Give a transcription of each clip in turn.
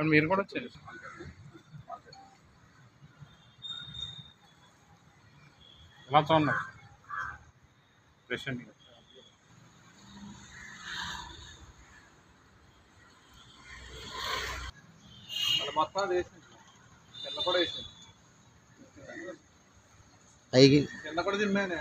మీరు కూడా వచ్చారు? ఎలా చూడండి ప్రెసిడెంట్ మొత్తం వేసింది. కింద కూడా వేసింది. కింద కూడా తిమ్మానే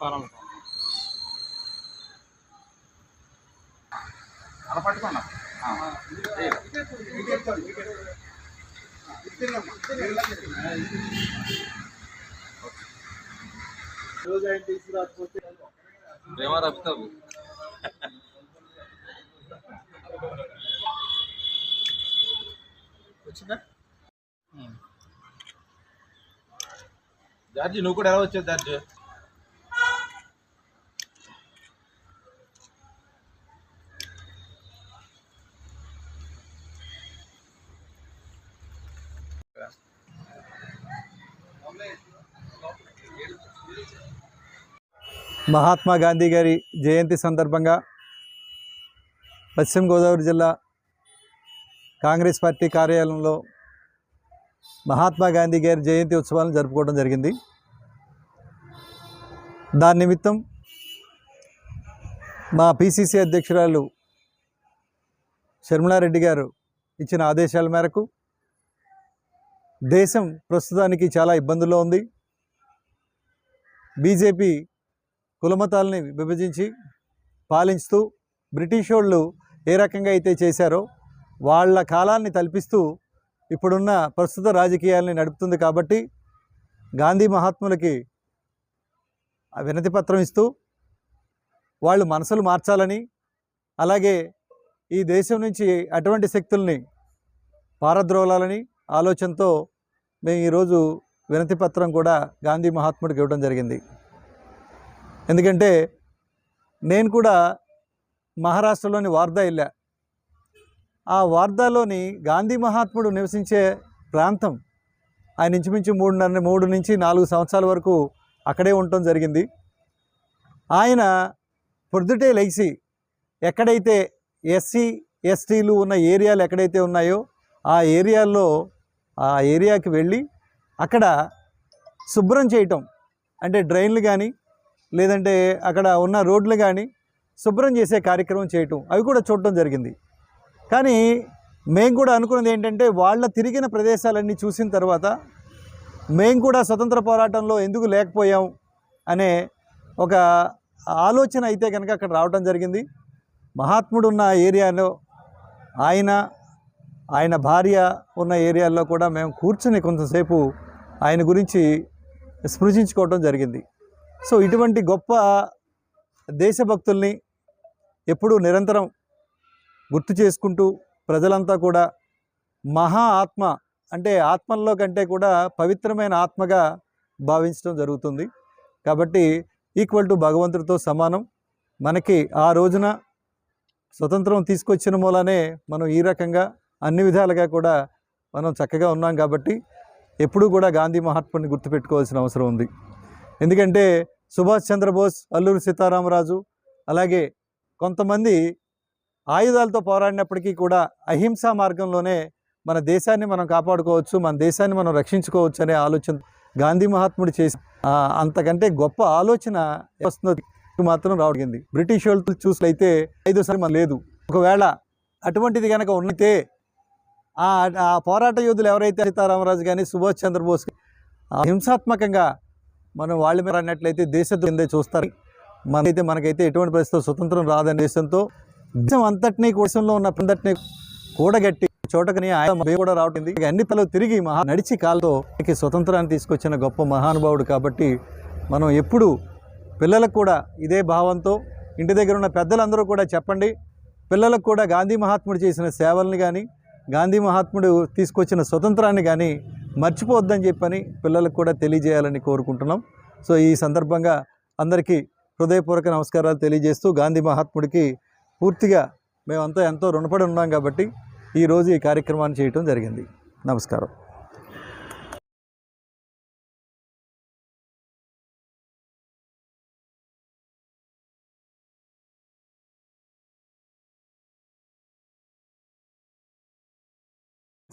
ఒకసారి అలా పట్టుకున్నా వచ్చిందా? జార్జి నువ్వు కూడా ఎలా వచ్చావు జార్జి? మహాత్మా గాంధీ గారి జయంతి సందర్భంగా పశ్చిమ గోదావరి జిల్లా కాంగ్రెస్ పార్టీ కార్యాలయంలో మహాత్మా గాంధీ గారి జయంతి ఉత్సవాలను జరుపుకోవడం జరిగింది. దాని నిమిత్తం మా పిసిసి అధ్యక్షురాలు షర్మిలారెడ్డి గారు ఇచ్చిన ఆదేశాల మేరకు దేశం ప్రస్తుతానికి చాలా ఇబ్బందుల్లో ఉంది. బీజేపీ కులమతాలని విభజించి పాలించుతూ బ్రిటిష్ వాళ్ళు ఏ రకంగా అయితే చేశారో వాళ్ళ కాలాన్ని తల్పిస్తూ ఇప్పుడున్న ప్రస్తుత రాజకీయాల్ని నడుపుతుంది కాబట్టి గాంధీ మహాత్ములకి వినతిపత్రం వినతి పత్రం ఇస్తూ వాళ్ళు మనసులు మార్చాలని అలాగే ఈ దేశం నుంచి అటువంటి శక్తుల్ని పారద్రోలాలని ఆలోచనతో మేము ఈరోజు వినతి పత్రం కూడా గాంధీ మహాత్ముడికి ఇవ్వడం జరిగింది. ఎందుకంటే నేను కూడా మహారాష్ట్రలోని వార్దా వెళ్ళా. ఆ వార్దాలోని గాంధీ మహాత్ముడు నివసించే ప్రాంతం ఆయన ఇంచుమించు మూడున్నర మూడు నుంచి నాలుగు సంవత్సరాల వరకు అక్కడే ఉండటం జరిగింది. ఆయన పొద్దుటే లెగిసి ఎక్కడైతే ఎస్సీ ఎస్టీలు ఉన్న ఏరియాలు ఎక్కడైతే ఉన్నాయో ఆ ఏరియాల్లో ఆ ఏరియాకి వెళ్ళి అక్కడ శుభ్రం చేయటం అంటే డ్రైన్లు కానీ లేదంటే అక్కడ ఉన్న రోడ్లు కానీ శుభ్రం చేసే కార్యక్రమం చేయటం అవి కూడా చూడటం జరిగింది. కానీ మేము కూడా అనుకున్నది ఏంటంటే వాళ్ళ తిరిగిన ప్రదేశాలన్నీ చూసిన తర్వాత మేము కూడా స్వతంత్ర పోరాటంలో ఎందుకు లేకపోయాం అనే ఒక ఆలోచన అయితే కనుక అక్కడ రావడం జరిగింది. మహాత్ముడు ఉన్న ఏరియాలో ఆయన ఆయన భార్య ఉన్న ఏరియాల్లో కూడా మేము కూర్చుని కొంతసేపు ఆయన గురించి స్పృశించుకోవడం జరిగింది. సో ఇటువంటి గొప్ప దేశభక్తుల్ని ఎప్పుడూ నిరంతరం గుర్తు చేసుకుంటూ ప్రజలంతా కూడా మహా ఆత్మ అంటే ఆత్మల్లో కంటే కూడా పవిత్రమైన ఆత్మగా భావించడం జరుగుతుంది. కాబట్టి ఈక్వల్ టు భగవంతుడితో సమానం. మనకి ఆ రోజున స్వతంత్రం తీసుకొచ్చిన మూలనే మనం ఈ రకంగా అన్ని విధాలుగా కూడా మనం చక్కగా ఉన్నాం కాబట్టి ఎప్పుడూ కూడా గాంధీ మహాత్ముని గుర్తుపెట్టుకోవాల్సిన అవసరం ఉంది. ఎందుకంటే సుభాష్ చంద్రబోస్ అల్లూరి సీతారామరాజు అలాగే కొంతమంది ఆయుధాలతో పోరాడినప్పటికీ కూడా అహింసా మార్గంలోనే మన దేశాన్ని మనం కాపాడుకోవచ్చు మన దేశాన్ని మనం రక్షించుకోవచ్చు అనే ఆలోచన గాంధీ మహాత్ముడు చేసి అంతకంటే గొప్ప ఆలోచన వస్తుంది మాత్రం రావడింది బ్రిటిష్ వాళ్ళు చూసినైతే ఐదోసారి మన లేదు. ఒకవేళ అటువంటిది కనుక ఉన్నతే ఆ పోరాట యోధులు ఎవరైతే సీతారామరాజు కానీ సుభాష్ చంద్రబోస్ ఆ హింసాత్మకంగా మనం వాళ్ళ మీద అన్నట్లయితే దేశం కిందే చూస్తారు. మనైతే మనకైతే ఎటువంటి పరిస్థితుల్లో స్వతంత్రం రాదనే దేశంతో దేశం అంతటినీ కోసంలో ఉన్న అందటినీ కూడగట్టి చోటకని ఆయన కూడా రావటింది ఇక అన్ని తల తిరిగి మహా నడిచి కాలతో స్వతంత్రాన్ని తీసుకొచ్చిన గొప్ప మహానుభావుడు కాబట్టి మనం ఎప్పుడు పిల్లలకు కూడా ఇదే భావంతో ఇంటి దగ్గర ఉన్న పెద్దలందరూ కూడా చెప్పండి. పిల్లలకు కూడా గాంధీ మహాత్ముడు చేసిన సేవల్ని కానీ గాంధీ మహాత్ముడు తీసుకొచ్చిన స్వతంత్రాన్ని కానీ మర్చిపోవద్దని చెప్పని పిల్లలకు కూడా తెలియజేయాలని కోరుకుంటున్నాం. సో ఈ సందర్భంగా అందరికీ హృదయపూర్వక నమస్కారాలు తెలియజేస్తూ గాంధీ మహాత్ముడికి పూర్తిగా మేమంతా ఎంతో రుణపడి ఉన్నాం కాబట్టి ఈరోజు ఈ కార్యక్రమాన్ని చేయటం జరిగింది. నమస్కారం.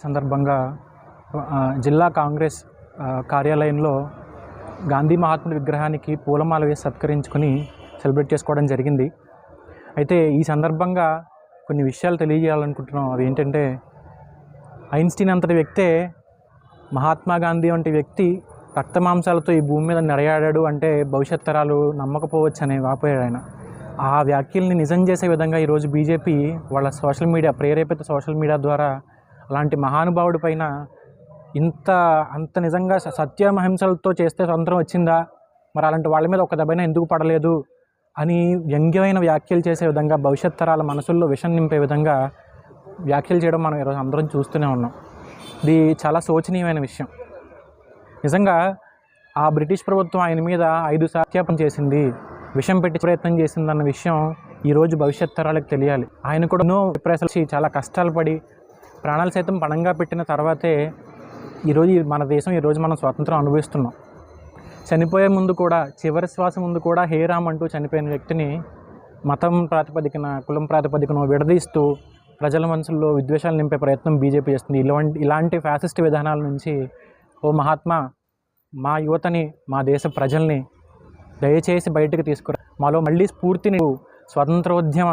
సందర్భంగా జిల్లా కాంగ్రెస్ కార్యాలయంలో గాంధీ మహాత్ముడి విగ్రహానికి పూలమాల వేసి సత్కరించుకొని సెలబ్రేట్ చేసుకోవడం జరిగింది. అయితే ఈ సందర్భంగా కొన్ని విషయాలు తెలియజేయాలనుకుంటున్నాం. అవి ఏంటంటే ఐన్స్టీన్ అంతటి వ్యక్తే మహాత్మా గాంధీ వంటి వ్యక్తి రక్తమాంసాలతో ఈ భూమి మీద నడయాడాడు అంటే భవిష్యత్ తరాలు నమ్మకపోవచ్చు అని వాపోయాడు ఆయన. ఆ వ్యాఖ్యల్ని నిజం చేసే విధంగా ఈరోజు బీజేపీ వాళ్ళ సోషల్ మీడియా ప్రేరేపిత సోషల్ మీడియా ద్వారా అలాంటి మహానుభావుడి పైన ఇంత అంత నిజంగా స- సత్యమహింసలతో చేస్తే స్వతంత్రం వచ్చిందా? మరి అలాంటి వాళ్ళ మీద ఒక దెబ్బైనా ఎందుకు పడలేదు? అని వ్యంగ్యమైన వ్యాఖ్యలు చేసే విధంగా భవిష్యత్ తరాల మనసుల్లో విషం నింపే విధంగా వ్యాఖ్యలు చేయడం మనం ఈరోజు అందరం చూస్తూనే ఉన్నాం. ఇది చాలా శోచనీయమైన విషయం. నిజంగా ఆ బ్రిటిష్ ప్రభుత్వం ఆయన మీద ఐదు సాత్యాపం చేసింది విషం పెట్టి ప్రయత్నం చేసిందన్న విషయం ఈరోజు భవిష్యత్ తరాలకు తెలియాలి. ఆయన కూడా ఎన్నో విప్రేసలు చాలా కష్టాలు పడి ప్రాణాలు సైతం పణంగా పెట్టిన తర్వాతే ఈరోజు మన దేశం ఈరోజు మనం స్వాతంత్రం అనుభవిస్తున్నాం. చనిపోయే ముందు కూడా చివరి శ్వాస ముందు కూడా హే రామ్ అంటూ చనిపోయిన వ్యక్తిని మతం ప్రాతిపదికన కులం ప్రాతిపదికన విడదీస్తూ ప్రజల మనసుల్లో విద్వేషాలు నింపే ప్రయత్నం బీజేపీ చేస్తుంది. ఇలాంటి ఇలాంటి ఫ్యాసిస్ట్ విధానాల నుంచి ఓ మహాత్మా మా యువతని మా దేశ ప్రజల్ని దయచేసి బయటకు తీసుకురా. మాలో మళ్ళీ స్ఫూర్తిని స్వతంత్రోద్యమ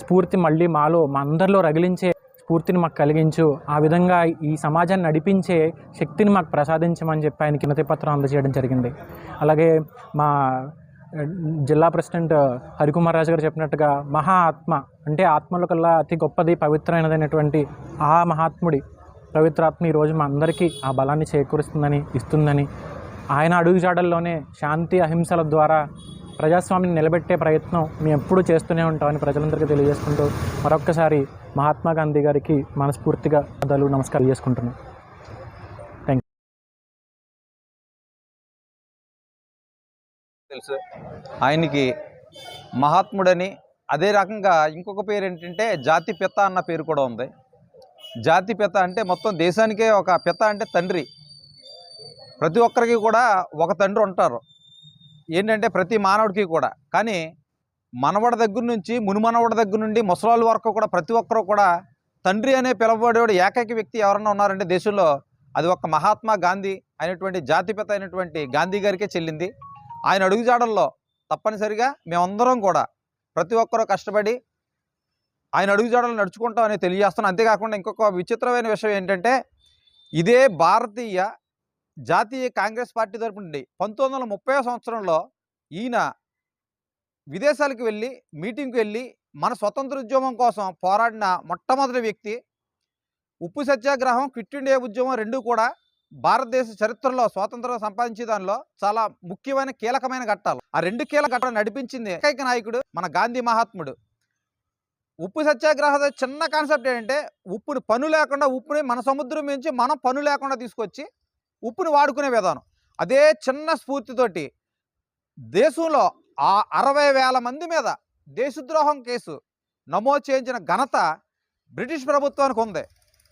స్ఫూర్తి మళ్ళీ మాలో మా అందరిలో రగిలించే స్ఫూర్తిని మాకు కలిగించు. ఆ విధంగా ఈ సమాజాన్ని నడిపించే శక్తిని మాకు ప్రసాదించమని చెప్పి ఆయన వినతి పత్రం అందజేయడం జరిగింది. అలాగే మా జిల్లా ప్రెసిడెంట్ హరికుమార్ రాజు గారు చెప్పినట్టుగా మహా ఆత్మ అంటే ఆత్మల కల్లా అతి గొప్పది పవిత్రమైనదైనటువంటి ఆ మహాత్ముడి పవిత్రాత్మ ఈరోజు మా అందరికీ ఆ బలాన్ని చేకూరుస్తుందని ఇస్తుందని ఆయన అడుగుజాడల్లోనే శాంతి అహింసల ద్వారా ప్రజాస్వామ్యం నిలబెట్టే ప్రయత్నం మేము ఎప్పుడూ చేస్తూనే ఉంటామని ప్రజలందరికీ తెలియజేసుకుంటూ మరొక్కసారి మహాత్మా గాంధీ గారికి మనస్ఫూర్తిగా పదాలు నమస్కారం చేసుకుంటున్నాం తెలుసు. ఆయనకి మహాత్ముడని అదే రకంగా ఇంకొక పేరు ఏంటంటే జాతి పిత అన్న పేరు కూడా ఉంది. జాతి పిత అంటే మొత్తం దేశానికే ఒక పిత అంటే తండ్రి. ప్రతి ఒక్కరికి కూడా ఒక తండ్రి ఉంటారు. ఏంటంటే ప్రతి మానవుడికి కూడా. కానీ మనవడ దగ్గర నుంచి మునుమనవడ దగ్గర నుండి ముసలాళ్ళ వరకు కూడా ప్రతి ఒక్కరూ కూడా తండ్రి అనే పిలవబడేవాడు ఏకైక వ్యక్తి ఎవరన్నా ఉన్నారంటే దేశంలో అది ఒక మహాత్మా గాంధీ అయినటువంటి జాతిపిత అయినటువంటి గాంధీ గారికే చెల్లింది. ఆయన అడుగుజాడల్లో తప్పనిసరిగా మేమందరం కూడా ప్రతి ఒక్కరూ కష్టపడి ఆయన అడుగుజాడలు నడుచుకుంటామని తెలియజేస్తున్నాం. అంతేకాకుండా ఇంకొక విచిత్రమైన విషయం ఏంటంటే ఇదే భారతీయ జాతీయ కాంగ్రెస్ పార్టీ తరపు నుండి పంతొమ్మిది వందల ముప్పై సంవత్సరంలో ఈయన విదేశాలకు వెళ్ళి మీటింగ్కి వెళ్ళి మన స్వతంత్ర ఉద్యమం కోసం పోరాడిన మొట్టమొదటి వ్యక్తి ఉప్పు సత్యాగ్రహం క్విట్ ఇండియా ఉద్యమం రెండు కూడా భారతదేశ చరిత్రలో స్వాతంత్రం సంపాదించే దానిలో చాలా ముఖ్యమైన కీలకమైన ఘట్టాలు. ఆ రెండు కీలక ఘట్టాలు నడిపించింది ఏకైక నాయకుడు మన గాంధీ మహాత్ముడు. ఉప్పు సత్యాగ్రహ చిన్న కాన్సెప్ట్ ఏంటంటే ఉప్పుని పను లేకుండా ఉప్పుని మన సముద్రం నుంచి మనం పను లేకుండా తీసుకొచ్చి ఉప్పుని వాడుకునే విధానం. అదే చిన్న స్ఫూర్తితోటి దేశంలో ఆ అరవై వేల మంది మీద దేశద్రోహం కేసు నమోదు చేయించిన ఘనత బ్రిటిష్ ప్రభుత్వానికి ఉంది.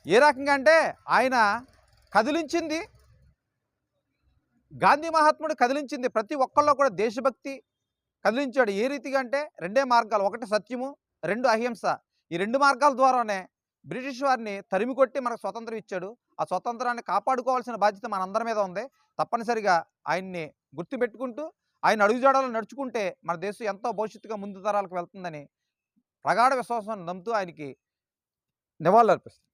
ఏ రకంగా అంటే ఆయన కదిలించింది గాంధీ మహాత్ముడు కదిలించింది ప్రతి ఒక్కళ్ళు కూడా దేశభక్తి కదిలించాడు. ఏ రీతిగా అంటే రెండే మార్గాలు ఒకటి సత్యము రెండు అహింస. ఈ రెండు మార్గాల ద్వారానే బ్రిటిష్ వారిని తరిమి కొట్టి మనకు స్వతంత్రం ఇచ్చాడు. ఆ స్వతంత్రాన్ని కాపాడుకోవాల్సిన బాధ్యత మనందరి మీద ఉంది. తప్పనిసరిగా ఆయన్ని గుర్తుపెట్టుకుంటూ ఆయన అడుగుజాడలు నడుచుకుంటే మన దేశం ఎంతో భవిష్యత్తుగా ముందు తరాలకు వెళ్తుందని ప్రగాఢ విశ్వాసాన్ని నమ్ముతూ ఆయనకి నివాళులు అర్పిస్తుంది